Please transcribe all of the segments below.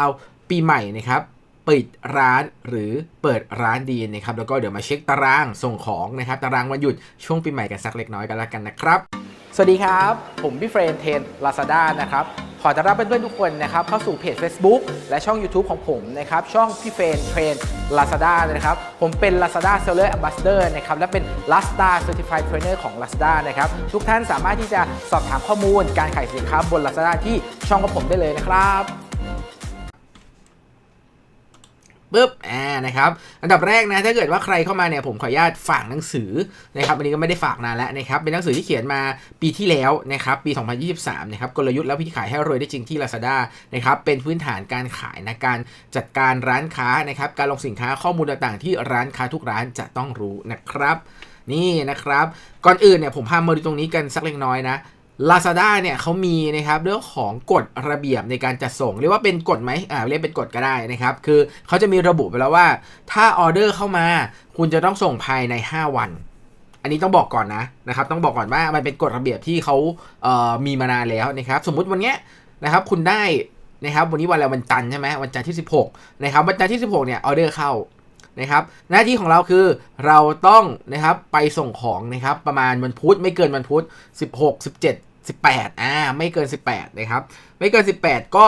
เอาปีใหม่นะครับปิดร้านหรือเปิดร้านดีนะครับ แล้วก็เดี๋ยวมาเช็คตารางส่งของนะครับตารางวันหยุดช่วงปีใหม่กันสักเล็กน้อยกันแล้วกันนะครับ สวัสดีครับ ผมพี่เฟรนเทนลาซาด้านะครับขอต้อนรับเพื่อนๆทุกคนนะครับเข้าสู่เพจ Facebook และช่อง YouTube ของผมนะครับช่องพี่เฟรนเทรนลาซาด้านะครับผมเป็น Lazada Seller Ambassador นะครับและเป็น Lazada Certified Trainer ของ Lazada นะครับทุกท่านสามารถที่จะสอบถามข้อมูลการขายสินค้าบน Lazada ที่ช่องของผมได้เลยนะครับ ปึ๊บอ่านะครับอันดับแรกนะถ้าเกิดว่าใครเข้ามาเนี่ยผมขออนุญาตฝากหนังสือนะครับอันนี้ก็ไม่ได้ฝากนานแล้วนะครับเป็นหนังสือที่เขียนมาปีที่แล้วนะครับปี 2023นะครับกลยุทธ์และวิธีขายให้รวยได้จริงที่ Lazada นะครับเป็นพื้นฐานการขายนะการจัดการร้านค้านะครับการลงสินค้าข้อมูลต่างๆ ที่ร้านค้าทุกร้านจะต้องรู้นะครับ นี่นะครับ ก่อนอื่นเนี่ยผมพามาดูตรงนี้กันสักเล็กน้อยนะ Lazada เนี่ยเขามีนะครับเรื่องของกฎระเบียบในการจัดส่ง เรียกว่าเป็นกฎไหมอ่าเรียกเป็นกฎก็ได้นะครับ คือเขาจะมีระบุไปแล้วว่า ถ้าออเดอร์เข้ามา คุณจะต้องส่งภายใน 5 วัน อันนี้ต้องบอกก่อนนะนะครับต้องบอกก่อนว่ามันเป็นกฎระเบียบที่เขาเอ่อมีมานานแล้วนะครับ สมมุติวันเนี้ยนะครับคุณได้นะครับวันนี้วันอะไรวันจันทร์ใช่ไหมวันจันทร์ที่ 16นะครับวันจันทร์ที่ 16เนี่ยออเดอร์เข้า นะครับหน้าที่ของเราคือเราต้องนะครับไปส่งของนะครับประมาณวันพุธไม่เกินวันพุธ16 17 18อ่าไม่เกิน 18นะครับไม่เกิน 18 ก็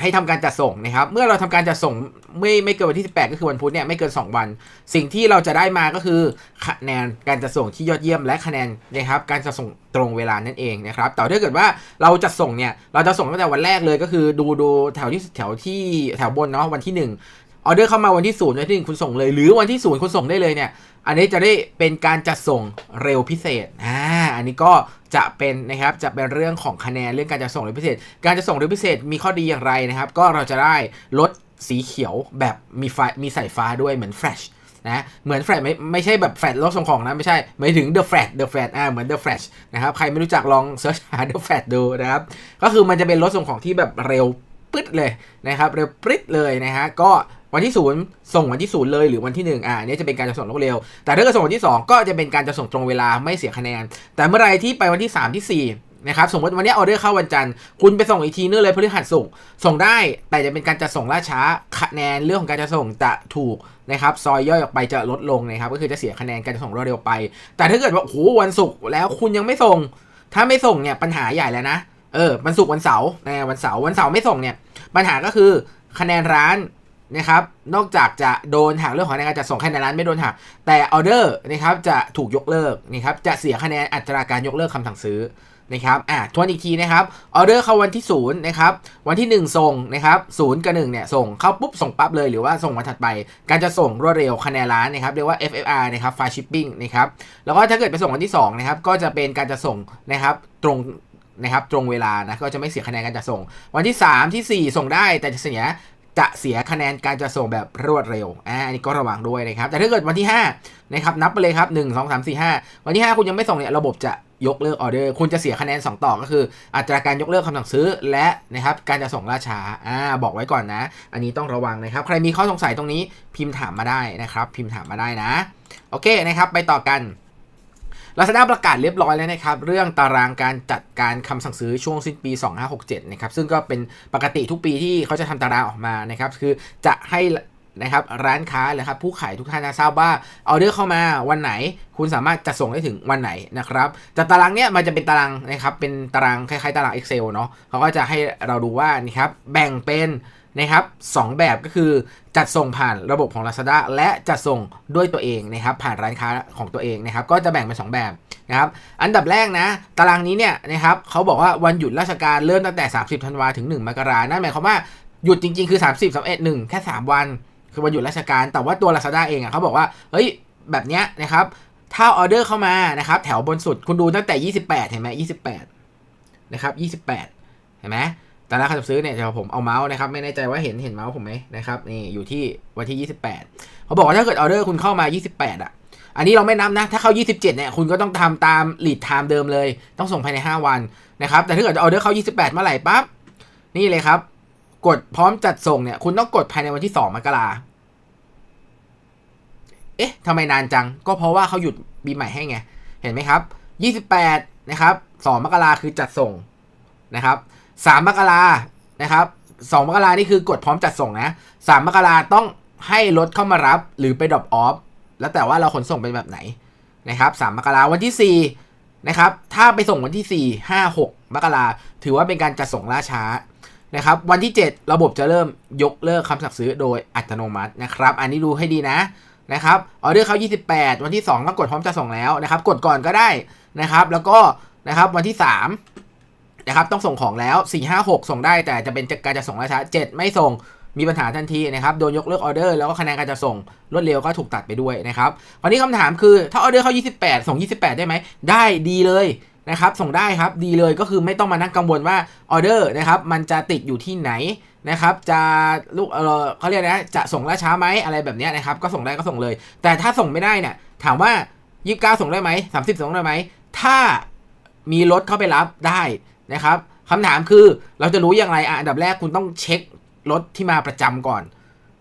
ให้ทำการจัดส่งนะครับ เมื่อเราทำการจัดส่งไม่ไม่เกินวันที่ 18 ก็คือวันพุธเนี่ยไม่เกิน 2 วัน สิ่งที่เราจะได้มาก็คือคะแนนการจัดส่งที่ยอดเยี่ยมและคะแนนนะครับการจัดส่งตรงเวลานั่นเองนะครับแต่ถ้าเกิดว่าเราจัดส่งเนี่ยเราจะส่งตั้งแต่วันแรกเลยก็คือดูดูแถวที่แถวที่แถวบนเนาะวันที่ 1 ออเดอร์เข้ามาวันที่ศูนย์วันที่หนึ่งคุณส่งเลย หรือวันที่ศูนย์คุณส่งได้เลยเนี่ย อันนี้จะได้เป็นการจัดส่งเร็วพิเศษอ่าอันนี้ก็จะเป็นนะครับจะเป็นเรื่องของคะแนนเรื่องการจัดส่งเร็วพิเศษ การจัดส่งเร็วพิเศษมีข้อดีอย่างไรนะครับ ก็เราจะได้ลดสีเขียวแบบมีไฟมีสายฟ้าด้วยเหมือนแฟลชนะเหมือนแฟลชไม่ไม่ใช่แบบแฟลชรถส่งของนะ ไม่ใช่หมายถึง The Flash The Flash อ่าเหมือน The Flash นะครับ ใครไม่รู้จักลองเสิร์ชหา The Flash ดูนะครับ ก็คือมันจะเป็นรถส่งของที่แบบเร็วปึ๊ดเลยนะครับ เร็วปึ๊ดเลยนะฮะก็ วันที่ศูนย์ส่งวันที่ศูนย์เลยหรือวันที่หนึ่งอ่าอันนี้จะเป็นการจะส่งรวดเร็ว แต่ถ้าเกิดส่งวันที่สองก็จะเป็นการจะส่งตรงเวลาไม่เสียคะแนน แต่เมื่อไรที่ไปวันที่สามที่สี่นะครับสมมติวันนี้ออเดอร์เข้าวันจันทร์คุณไปส่งอีกทีนึงเลยพฤหัสศุกร์ส่งได้แต่จะเป็นการจะส่งล่าช้าคะแนนเรื่องของการจะส่งจะถูกนะครับซอยย่อยออกไปจะลดลงนะครับก็คือจะเสียคะแนนการจะส่งรวดเร็วไป แต่ถ้าเกิดว่าโอ้โหวันศุกร์แล้วคุณยังไม่ส่ง ถ้าไม่ส่งเนี่ยปัญหาใหญ่แล้วนะเออวันศุกร์วันเสาร์นะวันเสาร์วันเสาร์ไม่ส่งเนี่ยปัญหาก็คือคะแนนร้าน นะครับ นอกจากจะโดนหักเรื่องของการจัดส่งคะแนนร้านไม่โดนหัก แต่ออเดอร์นะครับจะถูกยกเลิกนะครับจะเสียคะแนนอัตราการยกเลิกคำสั่งซื้อนะครับอะทวนอีกทีนะครับออเดอร์เข้าวันที่ศูนย์นะครับวันที่ 1 ส่งนะครับศูนย์กับหนึ่งเนี่ยส่งเข้าปุ๊บส่งปั๊บเลยหรือว่าส่งวันถัดไป การจะส่งรวดเร็วคะแนนร้านนะครับเรียกว่า FFR นะครับ Fast Shipping นะครับแล้วก็ถ้าเกิดไปส่งวันที่2นะครับก็จะเป็นการจะส่งนะครับตรงนะครับตรงเวลานะก็จะไม่เสียคะแนนการจะส่ง วันที่ 3 ที่ 4 ส่งได้แต่จะเสีย จะเสียคะแนนการจะส่งแบบรวดเร็ว อ่า อันนี้ก็ระวังด้วยนะครับ แต่ถ้าเกิดวันที่ 5 นะครับ นับไปเลยครับ 1 2 3 4 5 วันที่ 5 คุณยังไม่ส่งเนี่ย ระบบจะยกเลิกออเดอร์ คุณจะเสียคะแนน 2 ต่อก็คือ อัตราการยกเลิกคำสั่งซื้อ และนะครับ การจะส่งล่าช้า อ่า บอกไว้ก่อนนะ อันนี้ต้องระวังนะครับ ใครมีข้อสงสัยตรงนี้ พิมพ์ถามมาได้นะครับ พิมพ์ถามมาได้นะ โอเคนะครับ ไปต่อกัน Lazada ประกาศเรียบร้อยแล้วนะครับ เรื่องตารางการจัดการคำสั่งซื้อช่วงสิ้นปี 2567 นะครับ ซึ่งก็เป็นปกติทุกปีที่เขาจะทำตารางออกมานะครับ คือจะให้นะครับร้านค้าเลยครับผู้ขายทุกท่านนะทราบว่าออเดอร์เข้ามาวันไหน คุณสามารถจะส่งได้ถึงวันไหนนะครับแต่ตารางเนี้ยมันจะเป็นตารางนะครับเป็นตารางคล้ายๆตาราง Excel เนาะเขาก็จะให้เราดูว่านี่ครับแบ่งเป็น นะครับสองแบบก็คือจัดส่งผ่านระบบของ Lazada และจัดส่งด้วยตัวเองนะครับผ่านร้านค้าของตัวเองนะครับก็จะแบ่งเป็นสองแบบนะครับอันดับแรกนะ ตารางนี้เนี่ยนะครับเขาบอกว่าวันหยุดราชการเริ่มตั้งแต่ 30ธันวาถึง 1 มกรานั่นหมายความว่าหยุดจริงๆ คือ 30 31 1 แค่ 3 วัน คือวันหยุดราชการ แต่ว่าตัว Lazada เองอะเขาบอกว่าเฮ้ยแบบเนี้ยนะครับถ้าออเดอร์เข้ามานะครับแถวบนสุดคุณดูตั้งแต่ 28 เห็นไหม28 นะครับ 28 เห็นไหม ตารางการซื้อเนี่ยเดี๋ยวผมเอาเมาส์นะครับไม่แน่ใจว่าเห็นเห็นเมาส์ผมไหมนะครับนี่อยู่ที่วันที่ 28เขาบอกว่าถ้าเกิดออเดอร์คุณเข้ามา 28 อะ อันนี้เราไม่นับนะ ถ้าเข้า 27เนี่ยคุณก็ต้องทำตาม lead time เดิมเลย ต้องส่งภายใน 5 วันนะครับแต่ถ้าเกิดออเดอร์เข้า 28 เมื่อไหร่ปั๊บนี่เลยครับ กดพร้อมจัดส่งเนี่ยคุณต้องกดภายในวันที่ 2 มกราเอ๊ะทำไมนานจังก็เพราะว่าเขาหยุดปีใหม่ให้ไงเห็นไหมครับ 28นะครับ2มกราคือจัดส่งนะครับ 3มมกรานะครับสองมกรานี่คือกดพร้อมจัดส่งนะสามมกราต้องให้รถเข้ามารับหรือไปดรอปออฟแล้วแต่ว่าเราขนส่งเป็นแบบไหนนะครับสามมกราวันที่สี่นะครับ ถ้าไปส่งวันที่สี่ห้าหกมกราถือว่าเป็นการจัดส่งล่าช้านะครับ วันที่ 7 ระบบจะเริ่มยกเลิกคำสั่งซื้อโดยอัตโนมัตินะครับ อันนี้ดูให้ดีนะนะครับออเดอร์เขา 28 วันที่2ต้องกดพร้อมจะส่งแล้วนะครับ กดก่อนก็ได้นะครับ แล้วก็นะครับวันที่ 3 นะครับต้องส่งของแล้ว 4 5 6 ส่งได้แต่จะเป็นการจะส่งล่าช้า7 ไม่ส่งมีปัญหาทันทีนะครับโดนยกเลิกออเดอร์แล้วก็คะแนนการจะส่งรวดเร็วก็ถูกตัดไปด้วยนะครับคราวนี้คำถามคือถ้าออเดอร์เข้า 28 ส่ง 28 ได้ไหมได้ดีเลยนะครับส่งได้ครับดีเลยก็คือไม่ต้องมานั่งกังวลว่าออเดอร์นะครับมันจะติดอยู่ที่ไหนนะครับจะลูกเออเขาเรียกนะจะส่งล่าช้าไหมอะไรแบบนี้นะครับก็ส่งได้ก็ส่งเลย แต่ถ้าส่งไม่ได้เนี่ยถามว่า 29 ส่งได้ไหม30 ส่งได้ไหมถ้ามีรถเข้าไปรับได้ นะครับคำถามคือเราจะรู้อย่างไรอะอันดับแรกคุณต้องเช็ครถที่มาประจำก่อน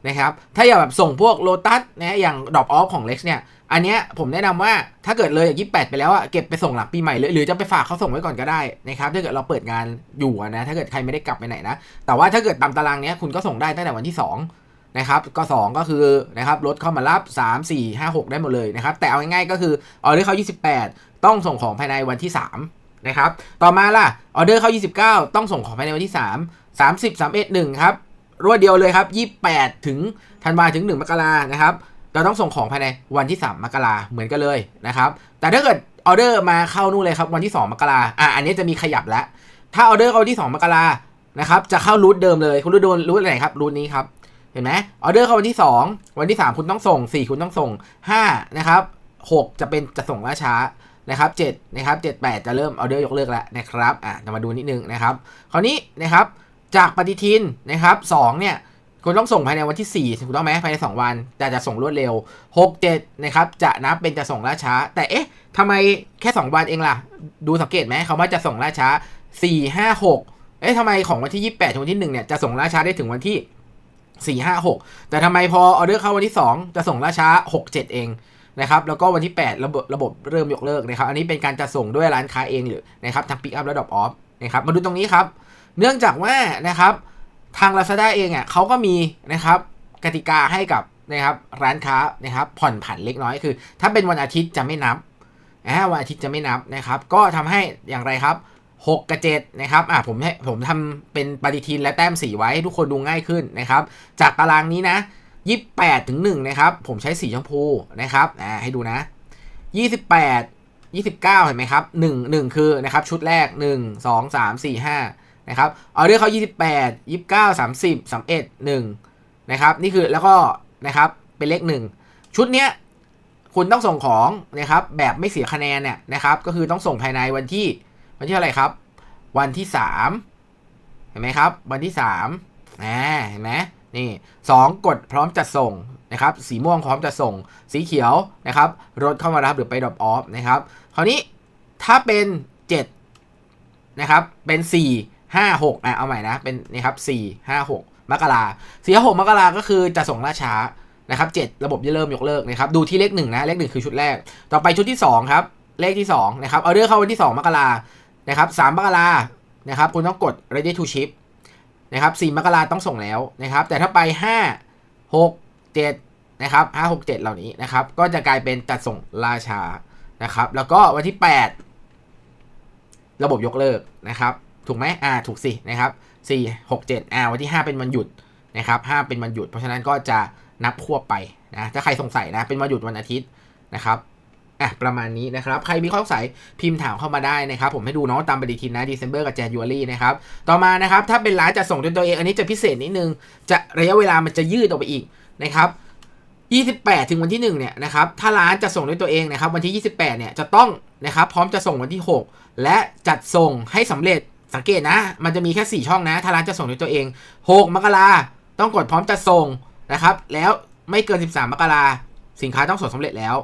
นะครับ ถ้าอยางแบบส่งพวกโ o ตัสนะอย่างดรอปออฟของ Lex เนี่ย อันเนี้ยผมแนะนำว่าถ้าเกิดเลยอย่าง28ไปแล้วอะเก็บไปส่งหลังปีใหม่เลยหรือจะไปฝากเขาส่งไว้ก่อนก็ได้นะครับ ถ้าเกิดเราเปิดงานอยู่นะ ถ้าเกิดใครไม่ได้กลับไปไหนนะ แต่ว่าถ้าเกิดตามตารางเนี้ยคุณก็ส่งได้ตั้งแต่วันที่ 2 นะครับ ก็ 2 ก็คือนะครับรถเข้ามารับ 3 4 5 6 ได้หมดเลยนะครับ แต่เอาง่ายๆก็คือออเดอร์เขา28 ต้องส่งของภายในวันที่ 3 นะครับ ต่อมาล่ะ ออเดอร์เข้า 29 ต้องส่งของภายในวันที่ 3 30 31 1ครับ รวดเดียวเลยครับ 28 ถึงธันวาถึง 1 มกรานะครับ เราต้องส่งของภายในวันที่ 3 มกราเหมือนกันเลยนะครับ แต่ถ้าเกิดออเดอร์มาเข้านู่นเลยครับวันที่ 2 มกราอะ อันนี้จะมีขยับแล้ว ถ้าออเดอร์เข้าวันที่ 2 มกรานะครับ จะเข้ารูทเดิมเลย คุณรูทโดนรูทอะไรครับ รูทนี้ครับ เห็นไหมออเดอร์เข้าวันที่ 2 วันที่ 3 คุณต้องส่ง 4 คุณต้องส่ง 5 นะครับ 6 จะเป็นจะส่งล่าช้า นะครับ7นะครับ7 8 จะเริ่มออเดอร์ยกเลิกแล้วนะครับอะจะมาดูนิดนึงนะครับคราวนี้นะครับจากปฏิทินนะครับ2เนี่ยคุณต้องส่งภายในวันที่ 4 ถูกต้องไหมภายใน 2 วัน แต่จะส่งรวดเร็ว 6 7 นะครับ จะนับเป็นจะส่งล่าช้า แต่เอ๊ะทำไมแค่ 2 วันเองล่ะ ดูสังเกตไหมเขาว่าจะส่งล่าช้า 4 5 6 เอ๊ะทำไมของวันที่ 28ถึงวันที่ 1 เนี่ยจะส่งล่าช้าได้ถึงวันที่ 4 5 6 แต่ทำไมพอออเดอร์เข้าวันที่ 2 จะส่งล่าช้า 6 7 เอง นะครับแล้วก็วันที่ 8 ระบบระบบเริ่มยกเลิกนะครับอันนี้เป็นการจัดส่งด้วยร้านค้าเองหรือนะครับทาง Pick Up และ Drop Off นะครับมาดูตรงนี้ครับเนื่องจากว่านะครับทาง Lazada เองอะเขาก็มีนะครับกติกาให้กับนะครับร้านค้านะครับผ่อนผันเล็กน้อยคือ ถ้าเป็นวันอาทิตย์จะไม่นับนะวันอาทิตย์จะไม่นับนะครับ ก็ทำให้อย่างไรครับ 6 กับ7นะครับอะผมให้ผมทำเป็นปฏิทินและแต้มสีไว้ให้ทุกคนดูง่ายขึ้นนะครับ จากตารางนี้นะ 28 ถึง 1 นะครับ ผมใช้สีชมพูนะครับอ่าให้ดูนะ 28 29 เห็นไหมครับ 1 1 คือนะครับชุดแรก 1 2 3 4 5 นะครับออเดอร์เขา28 29 30 31 1 นะครับ นี่คือแล้วก็นะครับเป็นเลข 1 ชุดเนี้ยคุณต้องส่งของนะครับแบบไม่เสียคะแนนเนี่ยนะครับก็คือต้องส่งภายในวันที่วันที่อะไรครับ วันที่ 3 เห็นไหมครับ วันที่3อ่าเห็นไหม นี่สองกดพร้อมจัดส่งนะครับสีม่วงพร้อมจัดส่ง สีเขียวนะครับรถเข้ามารับหรือไปดรอปออฟนะครับคราวนี้ถ้าเป็น 7 นะครับ เป็น 4 5 6อะเอาใหม่นะ เป็นนี่ครับ4 5 6 มกราสี่ห้าหกมกราก็คือจะส่งล่าช้านะครับ7ระบบจะเริ่มยกเลิกนะครับดูที่เลขหนึ่งนะเลขหนึ่งคือชุดแรก ต่อไปชุดที่2ครับเลขที่2นะครับเออเดอร์เข้าวันที่ 2 มกรานะครับ3มกรานะครับคุณต้องกด ready to ship นะครับ4มกราต้องส่งแล้วนะครับ แต่ถ้าไป 5 6 7นะครับ5 6 7 เหล่านี้นะครับ ก็จะกลายเป็นจัดส่งลาชานะครับ แล้วก็วันที่ 8 ระบบยกเลิกนะครับ ถูกไหมอ่าถูกสินะครับ4 6 7อ่าวันที่ 5 เป็นวันหยุดนะครับ5เป็นวันหยุด เพราะฉะนั้นก็จะนับควบไปนะถ้าใครสงสัยนะเป็นวันหยุดวันอาทิตย์นะครับ อะประมาณนี้นะครับ ใครมีข้อสงสัยพิมพ์ถามเข้ามาได้นะครับ ผมให้ดูเนาะตามปฏิทินนะ December กับ January นะครับ ต่อมานะครับ ถ้าเป็นร้านจัดส่งด้วยตัวเอง อันนี้จะพิเศษนิดนึง จะระยะเวลามันจะยืดออกไปอีกนะครับ 28 ถึงวันที่1เนี่ยนะครับถ้าร้านจะส่งด้วยตัวเองนะครับวันที่ 28เนี่ยจะต้องนะครับพร้อมจะส่งวันที่ 6 และจัดส่งให้สำเร็จสังเกตนะ มันจะมีแค่ 4 ช่องนะถ้าร้านจะส่งด้วยตัวเอง 6 มกราต้องกดพร้อมจะส่งนะครับแล้วไม่เกิน 13 มกราสินค้าต้องส่งสำเร็จแล้ว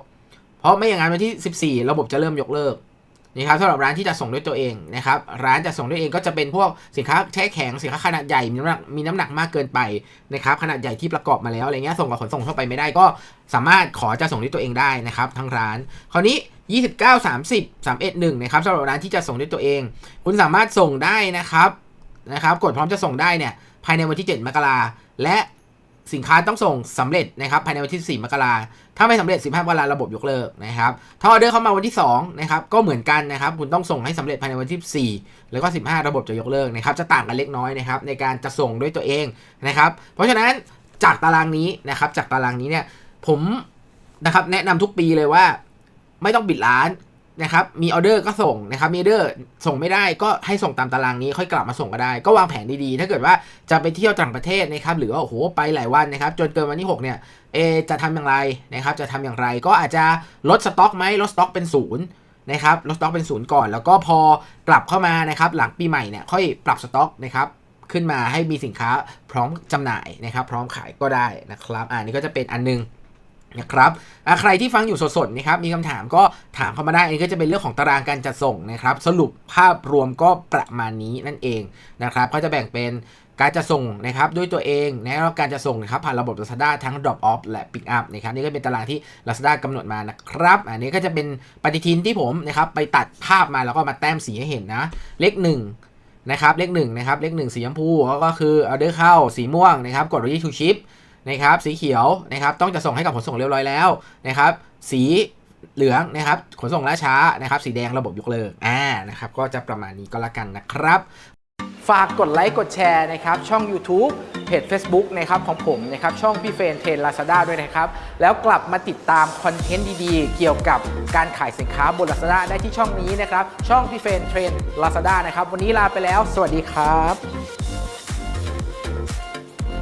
เพราะไม่อย่างนั้นวันที่ 14 ระบบจะเริ่มยกเลิกนี่ครับสำหรับร้านที่จะส่งด้วยตัวเองนะครับร้านจะส่งด้วยเองก็จะเป็นพวกสินค้าแช่แข็งสินค้าขนาดใหญ่มีน้ำหนักมีน้ำหนักมากเกินไปนะครับขนาดใหญ่ที่ประกอบมาแล้วอะไรเงี้ยส่งกับขนส่งทั่วไปไม่ได้ก็สามารถขอจะส่งด้วยตัวเองได้นะครับทั้งร้าน คราวนี้ 29 30 311นะครับสำหรับร้านที่จะส่งด้วยตัวเอง คุณสามารถส่งได้นะครับนะครับกดพร้อมจะส่งได้เนี่ยภายในวันที่ 7 มกราและ สินค้าต้องส่งสำเร็จนะครับภายในวันที่ 4 มกราถ้าไม่สำเร็จ 15มกราระบบยกเลิกนะครับถ้าออเดอร์เข้ามาวันที่2นะครับก็เหมือนกันนะครับคุณต้องส่งให้สำเร็จภายในวันที่ 4 แล้วก็ 15 ระบบจะยกเลิกนะครับจะต่างกันเล็กน้อยนะครับในการจะส่งด้วยตัวเองนะครับเพราะฉะนั้นจากตารางนี้นะครับจากตารางนี้เนี่ยผมนะครับแนะนำทุกปีเลยว่าไม่ต้องปิดร้าน นะครับมีออเดอร์ก็ส่งนะครับมีออเดอร์ส่งไม่ได้ก็ให้ส่งตามตารางนี้ค่อยกลับมาส่งก็ได้ ก็วางแผนดีๆ ถ้าเกิดว่าจะไปเที่ยวต่างประเทศนะครับหรือว่าโอ้โหไปหลายวันนะครับจนเกินวันที่ 6 เนี่ยเอจะทำอย่างไรนะครับจะทำอย่างไรก็อาจจะลดสต็อกไหมลดสต็อกเป็นศูนย์นะครับลดสต็อกเป็นศูนย์ก่อน แล้วก็พอกลับเข้ามานะครับหลังปีใหม่เนี่ยค่อยปรับสต็อกนะครับขึ้นมาให้มีสินค้าพร้อมจำหน่ายนะครับ พร้อมขายก็ได้นะครับอ่านี่ก็จะเป็นอันนึง นะครับใครที่ฟังอยู่สดๆนะครับมีคำถามก็ถามเข้ามาได้อันนี้ก็จะเป็นเรื่องของตารางการจัดส่งนะครับ สรุปภาพรวมก็ประมาณนี้นั่นเองนะครับก็จะแบ่งเป็นการจะส่งนะครับด้วยตัวเองนะแล้วการจะส่งนะครับผ่านระบบ Lazada ทั้ง drop off และ pick up นะครับนี่ก็เป็นตารางที่ Lazada กำหนดมานะครับ อันนี้ก็จะเป็นปฏิทินที่ผมนะครับไปตัดภาพมาแล้วก็มาแต้มสีให้เห็นนะ เลขหนึ่งนะครับเลขหนึ่งนะครับเลขหนึ่งสีชมพูก็คือออเดอร์เข้าสีม่วงนะครับกด ready to ship นะครับสีเขียวนะครับต้องจะส่งให้กับขนส่งเรียบร้อยแล้วนะครับสีเหลืองนะครับขนส่งล่าช้านะครับสีแดงระบบยกเลิกอ่านะครับก็จะประมาณนี้ก็แล้วกันนะครับ ฝากกดไลค์กดแชร์นะครับช่อง YouTube เพจ Facebook นะครับของผมนะครับช่องพี่เฟรนเทรนลาซาด้าด้วยนะครับ แล้วกลับมาติดตามคอนเทนต์ดีๆ เกี่ยวกับการขายสินค้าบน Lazada ได้ที่ช่องนี้นะครับ ช่องพี่เฟรนเทรนลาซาด้านะครับ วันนี้ลาไปแล้ว สวัสดีครับ